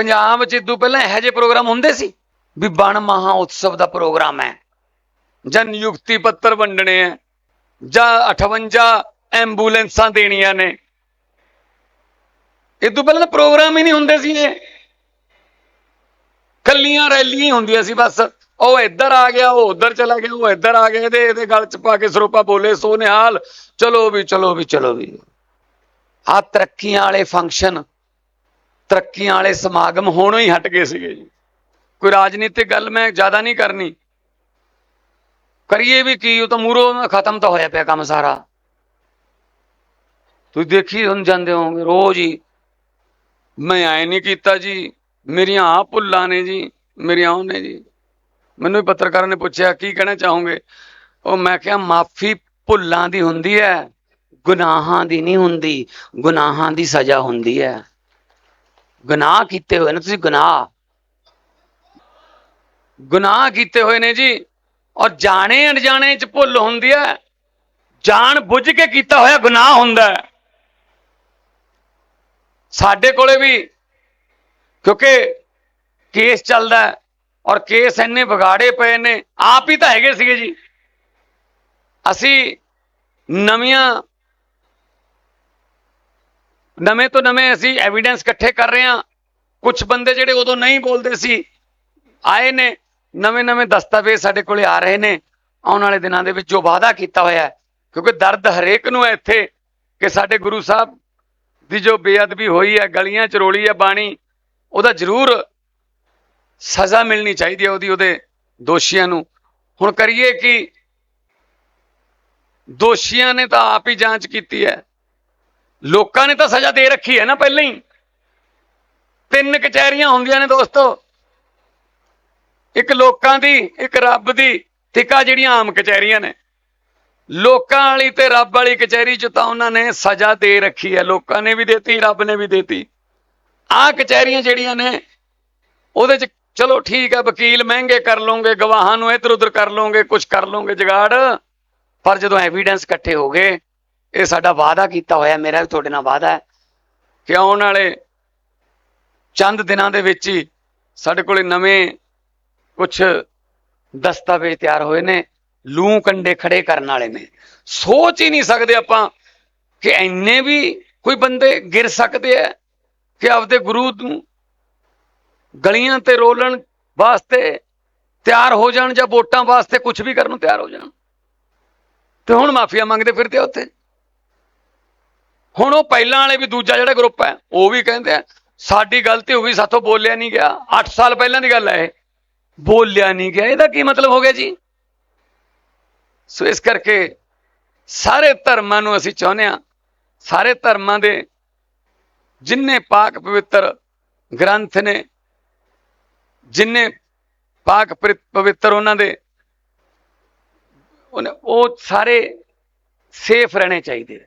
ਪੰਜਾਬ 'ਚ ਇਦੋਂ ਪਹਿਲਾਂ ਇਹੋ ਜਿਹੇ ਪ੍ਰੋਗਰਾਮ ਹੁੰਦੇ ਸੀ ਵੀ ਬਣ ਮਹਾ ਉਤਸਵ ਦਾ ਪ੍ਰੋਗਰਾਮ ਹੈ। ਜਾਂ ਨਿਯੁਕਤੀ ਪੱਤਰ ਵੰਡਣੇ ਆ ਜਾਂ 58 ਐਂਬੂਲੈਂਸਾਂ ਦੇਣੀਆਂ ਨੇ। ਇਦੋਂ ਪਹਿਲਾਂ ਤਾਂ ਪ੍ਰੋਗਰਾਮ ਹੀ ਨਹੀਂ ਹੁੰਦੇ ਸੀ ਇਹ। ਕੱਲੀਆਂ ਰੈਲੀਆਂ ਹੀ ਹੁੰਦੀਆਂ ਸੀ ਬਸ। ਉਹ ਇੱਧਰ ਆ ਗਿਆ, ਉਹ ਉੱਧਰ ਚਲਾ ਗਿਆ, ਉਹ ਇੱਧਰ ਆ ਗਿਆ, ਇਹਦੇ ਇਹਦੇ ਗਲ ਚ ਪਾ ਕੇ ਸਰੋਪਾ ਬੋਲੇ ਸੋ ਨਿਹਾਲ ਚਲੋ ਵੀ ਚਲੋ ਵੀ ਚਲੋ ਵੀ। ਆ ਤਰੱਕੀਆਂ ਵਾਲੇ ਫੰਕਸ਼ਨ ਤਰੱਕੀਆਂ ਵਾਲੇ ਸਮਾਗਮ ਹੋਣੋਂ ਹੀ ਹਟ ਗਏ ਸੀਗੇ ਜੀ। ਕੋਈ ਰਾਜਨੀਤਿਕ ਗੱਲ ਮੈਂ ਜ਼ਿਆਦਾ ਨਹੀਂ ਕਰਨੀ। ਕਰੀਏ ਵੀ ਕੀ, ਉਹ ਤਾਂ ਮੂਰੋਂ ਖਤਮ ਤਾਂ ਹੋਇਆ ਪਿਆ ਕੰਮ ਸਾਰਾ। ਤੁਸੀਂ ਦੇਖੀ ਹੁਣ ਜਾਂਦੇ ਹੋਗੇ ਰੋਜ਼ ਹੀ। ਮੈਂ ਐ ਨਹੀਂ ਕੀਤਾ ਜੀ, ਮੇਰੀਆਂ ਆ ਭੁੱਲਾਂ ਨੇ ਜੀ, ਮੇਰੀਆਂ ਉਹ ਨੇ ਜੀ। ਮੈਨੂੰ ਵੀ ਪੱਤਰਕਾਰਾਂ ਨੇ ਪੁੱਛਿਆ, ਕੀ ਕਹਿਣਾ ਚਾਹੋਗੇ? ਉਹ ਮੈਂ ਕਿਹਾ, ਮਾਫੀ ਭੁੱਲਾਂ ਦੀ ਹੁੰਦੀ ਹੈ, ਗੁਨਾਹਾਂ ਦੀ ਨਹੀਂ ਹੁੰਦੀ, ਗੁਨਾਹਾਂ ਦੀ ਸਜ਼ਾ ਹੁੰਦੀ ਹੈ। ਗੁਨਾਹ ਕੀਤੇ ਹੋਏ ਨੇ, ਤੁਸੀਂ ਗੁਨਾਹ। ਗੁਨਾਹ ਕੀਤੇ ਹੋਏ ਨੇ ਜੀ, ਔਰ ਜਾਣੇ ਅਣਜਾਣੇ ਚ ਭੁੱਲ ਹੁੰਦੀ ਹੈ। ਜਾਣ ਬੁੱਝ ਕੇ ਕੀਤਾ ਹੋਇਆ ਗੁਨਾਹ ਹੁੰਦਾ ਹੈ। ਸਾਡੇ ਕੋਲੇ ਵੀ, ਕਿਉਂਕਿ ਕੇਸ ਚੱਲਦਾ ਔਰ ਕੇਸ ਇੰਨੇ ਵਿਗਾੜੇ ਪਏ ਨੇ, ਆਪ ਹੀ ਤਾਂ ਹੈਗੇ ਸੀਗੇ ਜੀ। ਅਸੀਂ ਨਵੀਆਂ ਨਵੇਂ ਤੋਂ ਨਵੇਂ ਅਸੀਂ ਐਵੀਡੈਂਸ ਇਕੱਠੇ ਕਰ ਰਹੇ ਹਾਂ। ਕੁਝ ਬੰਦੇ ਜਿਹੜੇ ਉਦੋਂ ਨਹੀਂ ਬੋਲਦੇ ਸੀ, ਆਏ ਨੇ, ਨਵੇਂ ਨਵੇਂ ਦਸਤਾਵੇਜ਼ ਸਾਡੇ ਕੋਲੇ ਆ ਰਹੇ ਨੇ। ਆਉਣ ਵਾਲੇ ਦਿਨਾਂ ਦੇ ਵਿੱਚ ਜੋ ਵਾਅਦਾ ਕੀਤਾ ਹੋਇਆ ਹੈ, ਕਿਉਂਕਿ ਦਰਦ ਹਰੇਕ ਨੂੰ ਹੈ ਇੱਥੇ ਕਿ ਸਾਡੇ ਗੁਰੂ ਸਾਹਿਬ ਦੀ ਜੋ ਬੇਅਦਬੀ ਹੋਈ ਹੈ, ਗਲੀਆਂ ਚ ਰੋਲੀ ਹੈ, ਬਾਣੀ, ਉਹਦਾ ਜ਼ਰੂਰ ਸਜ਼ਾ ਮਿਲਣੀ ਚਾਹੀਦੀ ਹੈ ਉਹਦੀ, ਉਹਦੇ ਦੋਸ਼ੀਆਂ ਨੂੰ। ਹੁਣ ਕਰੀਏ ਕਿ ਦੋਸ਼ੀਆਂ ਨੇ ਤਾਂ ਆਪ ਹੀ ਜਾਂਚ ਕੀਤੀ ਹੈ। ਲੋਕਾਂ ਨੇ ਤਾਂ ਸਜ਼ਾ ਦੇ ਰੱਖੀ ਹੈ ਨਾ ਪਹਿਲਾਂ ਹੀ। ਤਿੰਨ ਕਚਹਿਰੀਆਂ ਹੁੰਦੀਆਂ ਨੇ ਦੋਸਤੋ। ਇੱਕ ਲੋਕਾਂ ਦੀ, ਇੱਕ ਰੱਬ ਦੀ ਟਿਕਾ ਜਿਹੜੀਆਂ ਆਮ ਕਚਹਿਰੀਆਂ ਨੇ। ਲੋਕਾਂ ਵਾਲੀ ਤੇ ਰੱਬ ਵਾਲੀ ਕਚਹਿਰੀ ਚ ਤਾਂ ਉਹਨਾਂ ਨੇ ਸਜ਼ਾ ਦੇ ਰੱਖੀ ਹੈ। ਲੋਕਾਂ ਨੇ ਵੀ ਦਿੱਤੀ, ਰੱਬ ਨੇ ਵੀ ਦਿੱਤੀ। ਆਹ ਕਚਹਿਰੀਆਂ ਜਿਹੜੀਆਂ ਨੇ, ਉਹਦੇ ਚ ਚਲੋ ਠੀਕ ਹੈ, ਵਕੀਲ ਮਹਿੰਗੇ ਕਰ ਲਓਗੇ ਗਵਾਹਾਂ ਨੂੰ ਇੱਧਰ ਉੱਧਰ ਕਰ ਲਓਗੇ ਕੁਝ ਕਰ ਲਓਗੇ ਜਗਾੜ। ਪਰ ਜਦੋਂ ਐਵੀਡੈਂਸ ਇਕੱਠੇ ਹੋ ਗਏ ਇਹ ਸਾਡਾ ਵਾਅਦਾ ਕੀਤਾ ਹੋਇਆ, ਮੇਰਾ ਵੀ ਤੁਹਾਡੇ ਨਾਲ ਵਾਅਦਾ ਹੈ ਕਿ ਆਉਣ ਵਾਲੇ ਚੰਦ ਦਿਨਾਂ ਦੇ ਵਿੱਚ ਹੀ ਸਾਡੇ ਕੋਲੇ ਨਵੇਂ ਕੁਝ ਦਸਤਾਵੇਜ਼ ਤਿਆਰ ਹੋਏ ਨੇ, ਲੂ ਕੰਡੇ ਖੜੇ ਕਰਨ ਵਾਲੇ ਨੇ। ਸੋਚ ਹੀ ਨਹੀਂ ਸਕਦੇ ਆਪਾਂ ਕਿ ਐਨੇ ਵੀ ਕੋਈ ਬੰਦੇ ਗਿਰ ਸਕਦੇ ਆ ਕਿ ਆਪਦੇ ਗੁਰੂ ਨੂੰ ਗਲੀਆਂ ਤੇ ਰੋਲਣ ਵਾਸਤੇ ਤਿਆਰ ਹੋ ਜਾਣ ਜਾਂ ਵੋਟਾਂ ਵਾਸਤੇ ਕੁਝ ਵੀ ਕਰਨ ਨੂੰ ਤਿਆਰ ਹੋ ਜਾਣ। ਤੇ ਹੁਣ ਮਾਫੀਆ ਮੰਗਦੇ ਫਿਰਦੇ ਆ ਉੱਥੇ। ਹੁਣ ਉਹ ਪਹਿਲਾਂ ਵਾਲੇ ਵੀ ਦੂਜਾ ਜਿਹੜਾ ਗਰੁੱਪ ਹੈ, ਉਹ ਵੀ ਕਹਿੰਦੇ ਆ, ਸਾਡੀ ਗਲਤੀ ਹੋ ਗਈ ਸਾਥੋਂ ਬੋਲਿਆ ਨਹੀਂ ਗਿਆ। 8 ਸਾਲ ਪਹਿਲਾਂ ਦੀ ਗੱਲ ਹੈ ਇਹ। ਬੋਲਿਆ ਨਹੀਂ ਗਿਆ। ਇਹਦਾ ਕੀ ਮਤਲਬ ਹੋ ਗਿਆ ਜੀ? ਸੋ ਇਸ ਕਰਕੇ ਸਾਰੇ ਧਰਮਾਂ ਨੂੰ ਅਸੀਂ ਚਾਹੁੰਦੇ ਆ ਸਾਰੇ ਧਰਮਾਂ ਦੇ ਜਿੰਨੇ ਪਾਕ ਪਵਿੱਤਰ ਗ੍ਰੰਥ ਨੇ, ਜਿੰਨੇ ਪਾਕ ਪਵਿ- ਪਵਿੱਤਰ ਉਹਨਾਂ ਦੇ ਉਹ ਸਾਰੇ ਸੇਫ ਰਹਿਣੇ ਚਾਹੀਦੇ।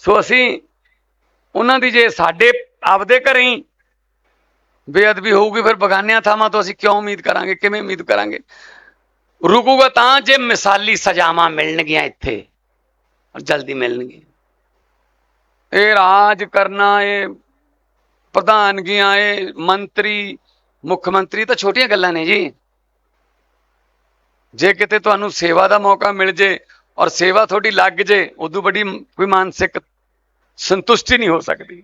ਸੋ ਅਸੀਂ ਉਹਨਾਂ ਦੀ ਜੇ ਸਾਡੇ ਆਪਦੇ ਘਰੇ ਹੀ ਬੇਅਦਬੀ ਹੋਊਗੀ, ਫਿਰ ਬਗਾਨਿਆਂ ਥਾਵਾਂ ਤੋਂ ਅਸੀਂ ਕਿਉਂ ਉਮੀਦ ਕਰਾਂਗੇ? ਕਿਵੇਂ ਉਮੀਦ ਕਰਾਂਗੇ? ਰੁਕੂਗਾ ਤਾਂ ਜੇ ਮਿਸਾਲੀ ਸਜ਼ਾਵਾਂ ਮਿਲਣਗੀਆਂ ਇੱਥੇ ਔਰ ਜਲਦੀ ਮਿਲਣਗੀਆਂ। ਇਹ ਰਾਜ ਕਰਨਾ, ਇਹ ਪ੍ਰਧਾਨਗੀਆਂ, ਇਹ ਮੰਤਰੀ, ਮੁੱਖ ਮੰਤਰੀ ਤਾਂ ਛੋਟੀਆਂ ਗੱਲਾਂ ਨੇ ਜੀ। ਜੇ ਕਿਤੇ ਤੁਹਾਨੂੰ ਸੇਵਾ ਦਾ ਮੌਕਾ ਮਿਲ ਜੇ ਔਰ ਸੇਵਾ ਤੁਹਾਡੀ ਲੱਗ ਜੇ, ਉਦੋਂ ਵੱਡੀ ਕੋਈ ਮਾਨਸਿਕ ਸੰਤੁਸ਼ਟੀ ਨਹੀਂ ਹੋ ਸਕਦੀ।